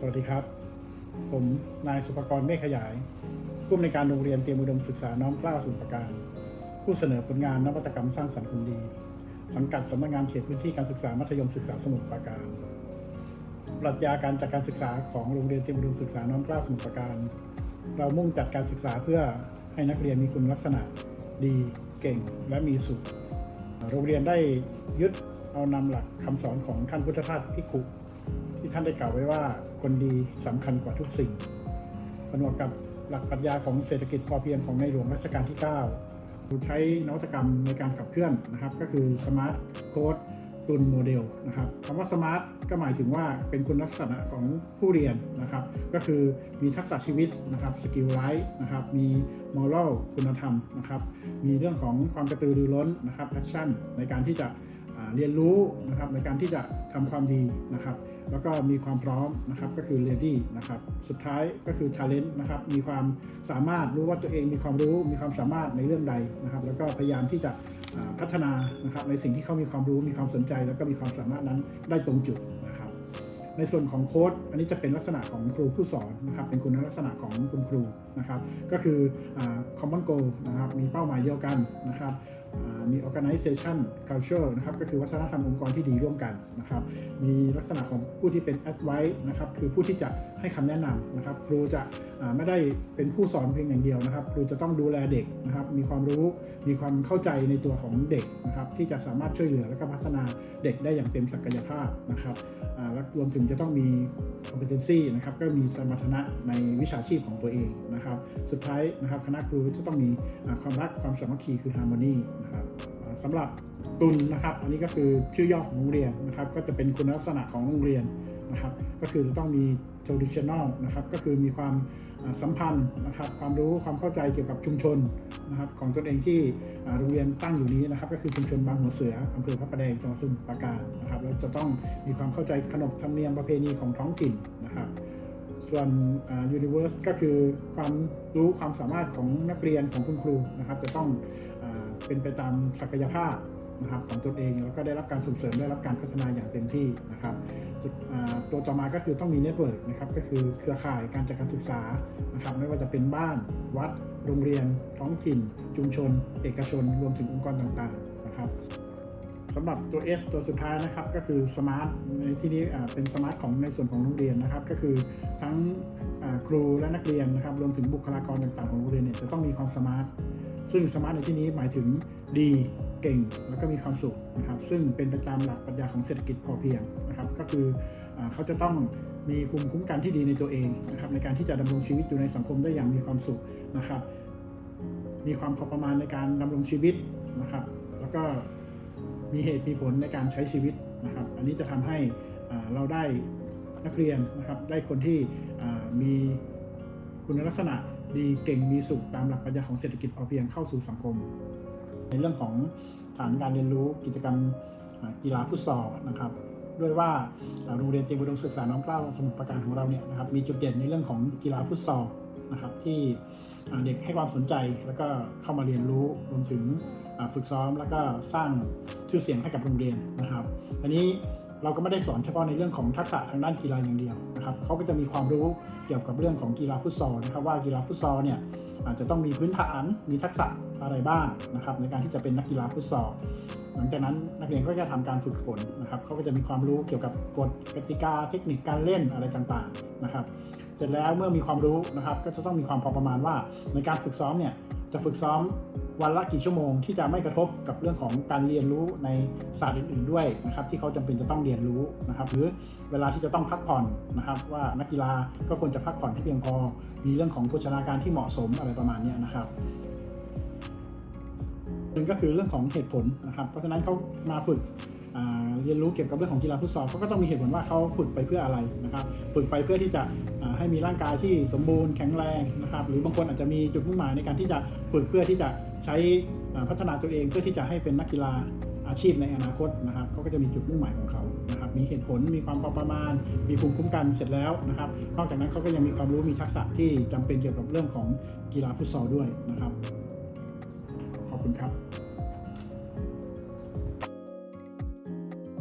สวัสดีครับ ผมนายสุภกรเมฆขยาย ผู้อำนวยการโรงเรียนเตรียมอุดมศึกษาน้อมเกล้าสมุทรปราการ ผู้เสนอผลงานนวัตกรรมสร้างสรรค์คนดี สังกัดสำนักงานเขตพื้นที่การศึกษามัธยมศึกษาสมุทรปราการปรัชญาการจัดการศึกษาของโรงเรียนเตรียมอุดมศึกษาน้อมเกล้าสมุทรปราการ เรามุ่งจัดการศึกษาเพื่อให้นักเรียนมีคุณลักษณะดีเก่งและมีสุข โรงเรียนได้ยึดเอานำหลักคำสอนของท่านพุทธทาสพิกขุ ที่ท่านได้กล่าวไว้ว่าคนดีสำคัญกว่าทุกสิ่งผนวกกับหลักปรัชญาของเศรษฐกิจพอเพียงของในหลวงรัชกาลที่9ใช้นวัตกรรมในการขับเคลื่อนนะครับ ก็คือ Smart Code ตุนโมเดลนะครับคำว่า Smart ก็หมายถึงว่าเป็นคุณลักษณะของผู้เรียนนะครับ ก็คือมีทักษะชีวิตนะครับสกิลไลท์นะครับ มีมอรัลคุณธรรมนะครับ มีเรื่องของความกระตือรือร้นนะครับแอคชั่นในการที่จะเรียนรู้นะครับในการที่จะทำความดีนะครับ แล้วก็มีความพร้อมนะครับก็คือ ready นะครับสุดท้ายก็คือ challenge นะครับมีความสามารถรู้ว่าตัวเองมีความรู้มีความสามารถในเรื่องใดนะครับ แล้วก็พยายามที่จะ พัฒนานะครับในสิ่งที่เขามีความรู้มีความสนใจ แล้วก็มีความสามารถนั้นได้ตรงจุดน ในส่วนของโค้ดอันนี้จะเป็นลักษณะของครูผู้สอนนะครับเป็นคุณลักษณะของคุณครูนะครับก็คือ common goal นะครับมีเป้าหมายเดียวกันนะครับมี organization culture นะครับก็คือวัฒนธรรมองค์กรที่ดีร่วมกันนะครับมีลักษณะของผู้ที่เป็น advice นะครับคือผู้ที่จะให้คำแนะนำนะครับครูจะไม่ได้เป็นผู้สอนเพียงอย่างเดียวนะครับ ครูจะต้องดูแลเด็กนะครับมีความรู้มีความเข้าใจในตัวของเด็กนะครับที่จะสามารถช่วยเหลือและก็พัฒนาเด็กได้อย่างเต็มศักยภาพนะครับและรวมถึงจะต้องมี competency นะครับก็มีสมรรถนะในวิชาชีพของตัวเองนะครับสุดท้ายนะครับคณะครูจะต้องมีความรักความสามัคคีคือ harmony นะครับสำหรับตุนนะครับ อันนี้ก็คือชื่อย่อของโรงเรียนนะครับ ก็จะเป็นคุณลักษณะของโรงเรียน นะครับก็คือจะต้องมี traditional นะครับก็คือมีความสัมพันธ์นะครับความรู้ความเข้าใจเกี่ยวกับชุมชนนะครับของตนเองที่โรงเรียนตั้งอยู่นี้นะครับก็คือชุมชนบางหัวเสืออำเภอพระประแดงจังหวัดสมุทรปราการนะครับแล้วจะต้องมีความเข้าใจขนบธรรมเนียมประเพณีของท้องถิ่นนะครับส่วน universe ก็คือความรู้ความสามารถของนักเรียนของคุณครูนะครับจะต้องอเป็นไปตามศักยภาพนะครับของตนเองแล้วก็ได้รับการส่งเสริมได้รับการพัฒนาอย่างเต็มที่นะครับ ตัวต่อมาก็คือต้องมีเน็ตเวิร์กนะครับก็คือเครือข่ายการจัดการศึกษานะครับไม่ว่าจะเป็นบ้านวัด โรงเรียน ท้องถิ่น ชุมชน เอกชน รวมถึงองค์กรต่างๆนะครับสำหรับตัว S ตัวสุดท้ายนะครับก็คือสมาร์ทในที่นี้เป็นสมาร์ทของในส่วนของโรงเรียนนะครับ ก็คือทั้งครูและนักเรียนนะครับรวมถึงบุคลากรต่างๆของโรงเรียนเนี่ยจะต้องมีความสมาร์ทซึ่งสมาร์ทในที่นี้หมายถึงดี เก่งแล้วก็มีความสุขนะครับซึ่งเป็นไปตามหลักปรัชญาของเศรษฐกิจพอเพียงนะครับก็คือเขาจะต้องมีภูมิคุ้มกันที่ดีในตัวเองนะครับในการที่จะดำรงชีวิตอยู่ในสังคมได้อย่างมีความสุขนะครับ มีความพอประมาณในการดำรงชีวิตนะครับ แล้วก็มีเหตุมีผลในการใช้ชีวิตนะครับ อันนี้จะทำให้เราได้นักเรียนนะครับได้คนที่มีคุณลักษณะดีเก่งมีสุขตามหลักปรัชญาของเศรษฐกิจพอเพียงเข้าสู่สังคม ในเรื่องของฐานการเรียนรู้กิจกรรมกีฬาฟุตซอลนะครับด้วยว่าโรงเรียนเตรียมอุดมศึกษาน้อมเกล้าสมุทรปราการของเราเนี่ยนะครับมีจุดเด่นในเรื่องของกีฬาฟุตซอลนะครับที่เด็กให้ความสนใจแล้วก็เข้ามาเรียนรู้รวมถึงฝึกซ้อมแล้วก็สร้างชื่อเสียงให้กับโรงเรียนนะครับ อันนี้เราก็ไม่ได้สอนเฉพาะในเรื่องของทักษะทางด้านกีฬาอย่างเดียวนะครับเขาก็จะมีความรู้เกี่ยวกับเรื่องของกีฬาฟุตซอลนะครับว่ากีฬาฟุตซอลเนี่ย อาจจะต้องมีพื้นฐานมีทักษะอะไรบ้างนะครับ ในการที่จะเป็นนักกีฬาฟุตซอลหลังจากนั้นนักเรียนก็จะทำการฝึกฝนนะครับเขาก็จะมีความรู้เกี่ยวกับกฎกติกาเทคนิคการเล่นอะไรต่างๆนะครับ เสร็จแล้วเมื่อมีความรู้นะครับ ก็จะต้องมีความพอประมาณว่า ในการฝึกซ้อมเนี่ยจะฝึกซ้อม วันละกี่ชั่วโมงที่จะไม่กระทบกับเรื่องของการเรียนรู้ในศาสตร์อื่น ๆด้วยนะครับที่เขาจำเป็นจะต้องเรียนรู้นะครับหรือเวลาที่จะต้องพักผ่อนนะครับว่านักกีฬาก็ควรจะพักผ่อนให้เพียงพอ มีเรื่องของโภชนาการที่เหมาะสมอะไรประมาณนี้นะครับหนึ่งก็คือเรื่องของเหตุผลนะครับเพราะฉะนั้นเขามาฝึกเรียนรู้เกี่ยวกับเรื่องของกีฬาฟุตซอลเขาก็ต้องมีเหตุผลว่าเขาฝึกไปเพื่ออะไรนะครับฝึกไปเพื่อที่จะให้มีร่างกายที่สมบูรณ์แข็งแรงนะครับ หรือบางคนอาจจะมีจุดมุ่งหมายในการที่จะฝึกเพื่อที่จะใช้พัฒนาตัวเองเพื่อที่จะให้เป็นนักกีฬาอาชีพในอนาคตนะครับเขาก็จะมีจุดมุ่งหมายของเขานะครับ มีเหตุผล มีความพอประมาณ มีภูมิคุ้มกันเสร็จแล้วนะครับ นอกจากนั้นเขาก็ยังมีความรู้ มีทักษะที่จำเป็นเกี่ยวกับเรื่องของกีฬาฟุตซอลด้วยนะครับ ขอบคุณครับ